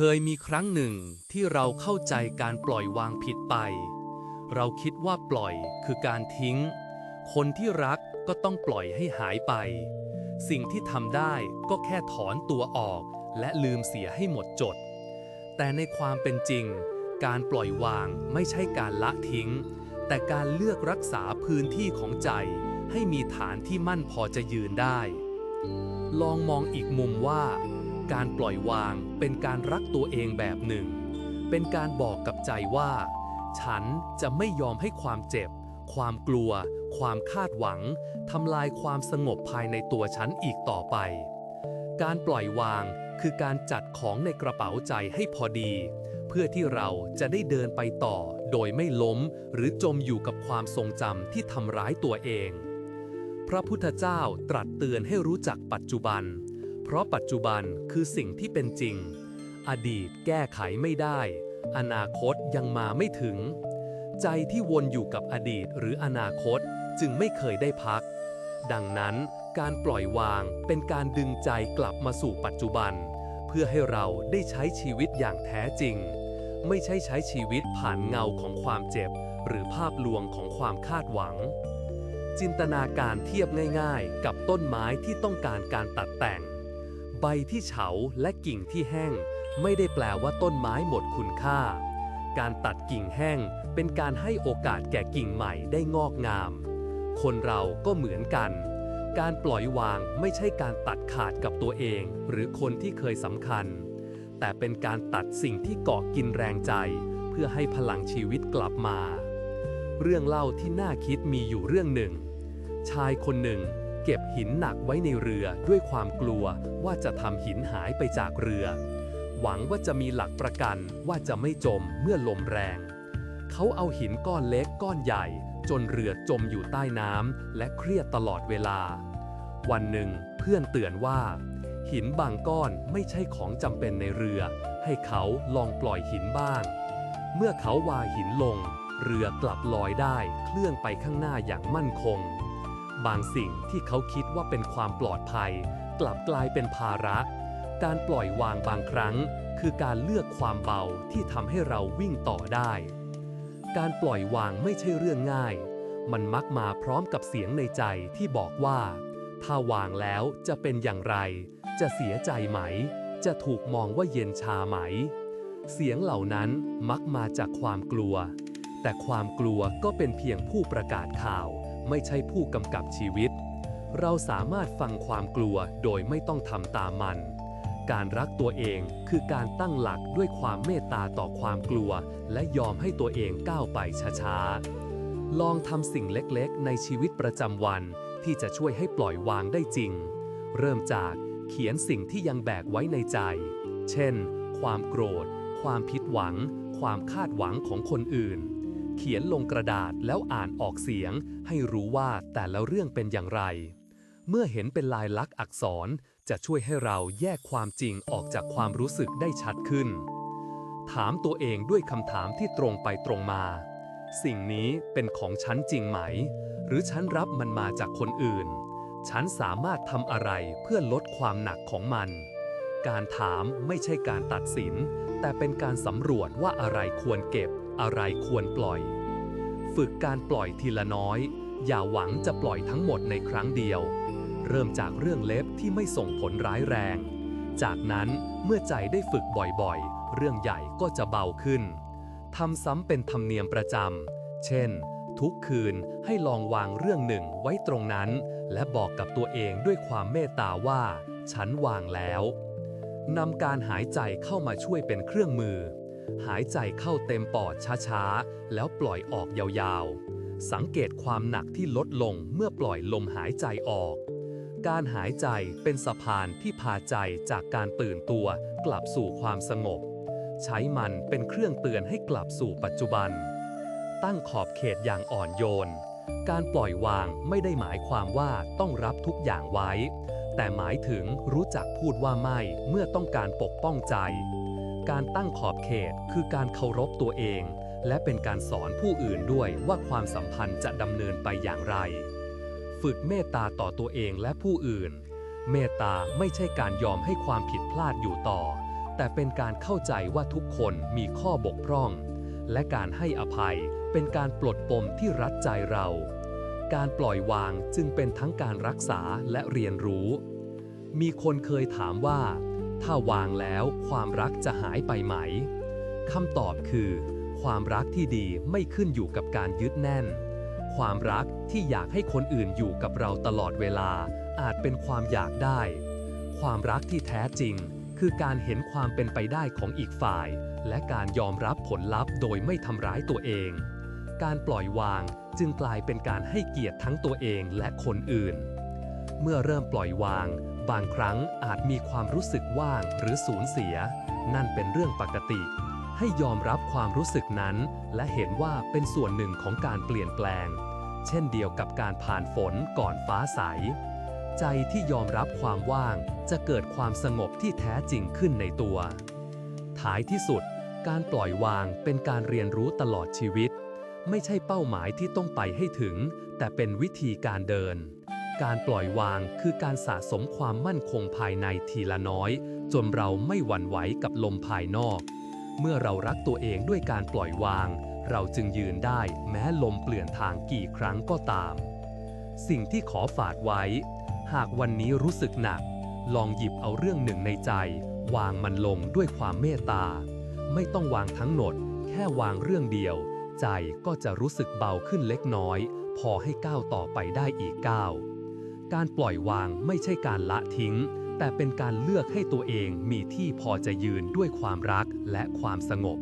เคยมีครั้งหนึ่งที่เราเข้าใจการปล่อยวางผิดไป เราคิดว่าปล่อยคือการทิ้ง คนที่รักก็ต้องปล่อยให้หายไป สิ่งที่ทำได้ก็แค่ถอนตัวออกและลืมเสียให้หมดจด แต่ในความเป็นจริง การปล่อยวางไม่ใช่การละทิ้ง แต่การเลือกรักษาพื้นที่ของใจ ให้มีฐานที่มั่นพอจะยืนได้ ลองมองอีกมุมว่า การปล่อยวางเป็นการรักตัวเองแบบหนึ่ง เป็นการบอกกับใจว่า ฉันจะไม่ยอมให้ความเจ็บ ความกลัว ความคาดหวังทำลายความสงบภายในตัวฉันอีกต่อไป การปล่อยวางคือการจัดของในกระเป๋าใจให้พอดี เพื่อที่เราจะได้เดินไปต่อ โดยไม่ล้ม หรือจมอยู่กับความทรงจำที่ทำร้ายตัวเอง พระพุทธเจ้าตรัสเตือนให้รู้จักปัจจุบัน เพราะปัจจุบันคือสิ่งที่เป็นจริง อดีตแก้ไขไม่ได้ อนาคตยังมาไม่ถึง ใจที่วนอยู่กับอดีตหรืออนาคตจึงไม่เคยได้พัก ดังนั้นการปล่อยวางเป็นการดึงใจกลับมาสู่ปัจจุบัน เพื่อให้เราได้ใช้ชีวิตอย่างแท้จริง ไม่ใช่ใช้ชีวิตผ่านเงาของความเจ็บ หรือภาพลวงของความคาดหวัง จินตนาการเทียบง่าย ๆ กับต้นไม้ที่ต้องการการตัดแต่ง ใบที่เฉาและกิ่งที่แห้ง ไม่ได้แปลว่าต้นไม้หมดคุณค่า การตัดกิ่งแห้งเป็นการให้โอกาสแก่กิ่งใหม่ได้งอกงาม คนเราก็เหมือนกัน การปล่อยวางไม่ใช่การตัดขาดกับตัวเอง หรือคนที่เคยสำคัญ แต่เป็นการตัดสิ่งที่เกาะกินแรงใจ เพื่อให้พลังชีวิตกลับมา เรื่องเล่าที่น่าคิดมีอยู่เรื่องหนึ่ง ชายคนหนึ่ง เก็บหินหนักไว้ในเรือด้วยความกลัวว่าจะทำหินหายไปจากเรือ หวังว่าจะมีหลักประกันว่าจะไม่จมเมื่อลมแรง เขาเอาหินก้อนเล็กก้อนใหญ่ จนเรือจมอยู่ใต้น้ำและเครียดตลอดเวลา วันหนึ่งเพื่อนเตือนว่า หินบางก้อนไม่ใช่ของจำเป็นในเรือ ให้เขาลองปล่อยหินบ้าง เมื่อเขาวาหินลง เรือกลับลอยได้เคลื่อนไปข้างหน้าอย่างมั่นคง บางสิ่งที่เขาคิดว่าเป็นความปลอดภัย กลับกลายเป็นภาระ การปล่อยวางบางครั้ง คือการเลือกความเบาที่ทำให้เราวิ่งต่อได้ การปล่อยวางไม่ใช่เรื่องง่าย มันมักมาพร้อมกับเสียงในใจที่บอกว่า ถ้าวางแล้วจะเป็นอย่างไร จะเสียใจไหม จะถูกมองว่าเย็นชาไหม เสียงเหล่านั้นมักมาจากความกลัว แต่ความกลัวก็เป็นเพียงผู้ประกาศข่าว ไม่ใช่ผู้กำกับชีวิต เราสามารถฟังความกลัวโดยไม่ต้องทำตามมัน การรักตัวเองคือการตั้งหลักด้วยความเมตตาต่อความกลัว และยอมให้ตัวเองก้าวไปช้าๆ ลองทำสิ่งเล็กๆ ในชีวิตประจำวัน ที่จะช่วยให้ปล่อยวางได้จริง เริ่มจากเขียนสิ่งที่ยังแบกไว้ในใจ เช่น ความโกรธ ความผิดหวัง ความคาดหวังของคนอื่น เขียนลงกระดาษแล้วอ่านออกเสียง ให้รู้ว่าแต่ละเรื่องเป็นอย่างไร เมื่อเห็นเป็นลายลักษณ์อักษรจะช่วยให้เราแยกความจริงออกจากความรู้สึกได้ชัดขึ้น ถามตัวเองด้วยคำถามที่ตรงไปตรงมา สิ่งนี้เป็นของฉันจริงไหม หรือฉันรับมันมาจากคนอื่น ฉันสามารถทำอะไรเพื่อลดความหนักของมัน การถามไม่ใช่การตัดสิน แต่เป็นการสำรวจว่าอะไรควรเก็บ อะไรควรปล่อย ฝึกการปล่อยทีละน้อย อย่าหวังจะปล่อยทั้งหมดในครั้งเดียว เริ่มจากเรื่องเล็กที่ไม่ส่งผลร้ายแรง จากนั้นเมื่อใจได้ฝึกบ่อยๆ เรื่องใหญ่ก็จะเบาขึ้นทำซ้ำเป็นธรรมเนียมประจำ เช่น ทุกคืนให้ลองวางเรื่องหนึ่งไว้ตรงนั้น และบอกกับตัวเองด้วยความเมตตาว่า ฉันวางแล้วนำการหายใจเข้ามาช่วยเป็นเครื่องมือ หายใจเข้าเต็มปอดช้าๆ แล้วปล่อยออกยาวๆ สังเกตความหนักที่ลดลงเมื่อปล่อยลมหายใจออก การหายใจเป็นสะพานที่พาใจจากการตื่นตัวกลับสู่ความสงบ ใช้มันเป็นเครื่องเตือนให้กลับสู่ปัจจุบัน ตั้งขอบเขตอย่างอ่อนโยน การปล่อยวางไม่ได้หมายความว่าต้องรับทุกอย่างไว้ แต่หมายถึงรู้จักพูดว่าไม่เมื่อต้องการปกป้องใจ การตั้งขอบเขตคือการเคารพตัวเอง และเป็นการสอนผู้อื่นด้วยว่าความสัมพันธ์จะดำเนินไปอย่างไร ฝึกเมตตาต่อตัวเองและผู้อื่น เมตตาไม่ใช่การยอมให้ความผิดพลาดอยู่ต่อ แต่เป็นการเข้าใจว่าทุกคนมีข้อบกพร่อง และการให้อภัยเป็นการปลดปมที่รัดใจเรา การปล่อยวางจึงเป็นทั้งการรักษาและเรียนรู้ มีคนเคยถามว่า ถ้าวางแล้วความรักจะหายไปไหม คำตอบคือ ความรักที่ดีไม่ขึ้นอยู่กับการยึดแน่น ความรักที่อยากให้คนอื่นอยู่กับเราตลอดเวลา อาจเป็นความอยากได้ ความรักที่แท้จริง คือการเห็นความเป็นไปได้ของอีกฝ่าย และการยอมรับผลลัพธ์โดยไม่ทำร้ายตัวเอง การปล่อยวางจึงกลายเป็นการให้เกียรติทั้งตัวเองและคนอื่น เมื่อเริ่มปล่อยวาง บางครั้งอาจมีความรู้สึกว่างหรือสูญเสีย นั่นเป็นเรื่องปกติ ให้ยอมรับความรู้สึกนั้น และเห็นว่าเป็นส่วนหนึ่งของการเปลี่ยนแปลง เช่นเดียวกับการผ่านฝนก่อนฟ้าใส ใจที่ยอมรับความว่างจะเกิดความสงบที่แท้จริงขึ้นในตัว ท้ายที่สุด การปล่อยวางเป็นการเรียนรู้ตลอดชีวิต ไม่ใช่เป้าหมายที่ต้องไปให้ถึง แต่เป็นวิธีการเดิน การปล่อยวางคือการสะสมความมั่นคงภายในทีละน้อย จนเราไม่หวั่นไหวกับลมภายนอก เมื่อเรารักตัวเองด้วยการปล่อยวาง เราจึงยืนได้แม้ลมเปลี่ยนทางกี่ครั้งก็ตาม สิ่งที่ขอฝากไว้ หากวันนี้รู้สึกหนัก ลองหยิบเอาเรื่องหนึ่งในใจ วางมันลงด้วยความเมตตา ไม่ต้องวางทั้งหมด แค่วางเรื่องเดียว ใจก็จะรู้สึกเบาขึ้นเล็กน้อยพอให้ก้าวต่อไปได้อีกก้าว การปล่อยวางไม่ใช่การละทิ้ง แต่เป็นการเลือกให้ตัวเองมีที่พอจะยืนด้วยความรักและความสงบ